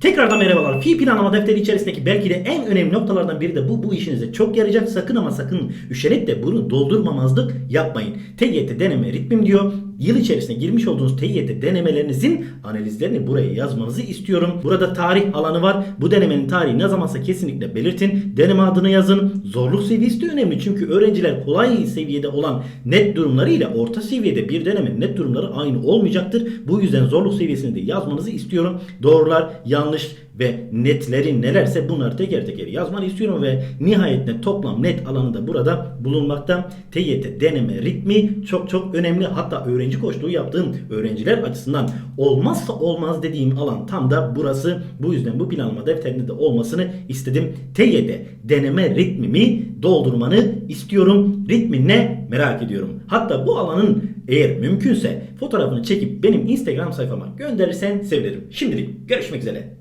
Tekrardan merhabalar. Fi planlama defteri içerisindeki belki de en önemli noktalardan biri de bu. Bu işinize çok yarayacak. Sakın ama sakın üşenip de bunu doldurmamazlık yapmayın. TYT deneme ritmim diyor. Yıl içerisinde girmiş olduğunuz TYT denemelerinizin analizlerini buraya yazmanızı istiyorum. Burada tarih alanı var. Bu denemenin tarihi ne zamansa kesinlikle belirtin. Deneme adını yazın. Zorluk seviyesi de önemli. Çünkü öğrenciler kolay seviyede olan net durumları ile orta seviyede bir denemenin net durumları aynı olmayacaktır. Bu yüzden zorluk seviyesini de yazmanızı istiyorum. Doğrular, yanlış ve netleri nelerse bunları teker teker yazmanı istiyorum ve nihayetinde toplam net alanı da burada bulunmakta. TYT deneme ritmi çok çok önemli. Hatta öğrenci koçluğu yaptığım öğrenciler açısından olmazsa olmaz dediğim alan tam da burası. Bu yüzden bu planlama defterinde de olmasını istedim. TYT deneme ritmimi doldurmanı istiyorum. Ritmin ne merak ediyorum. Hatta bu alanın eğer mümkünse fotoğrafını çekip benim Instagram sayfama gönderirsen sevinirim. Şimdilik görüşmek üzere.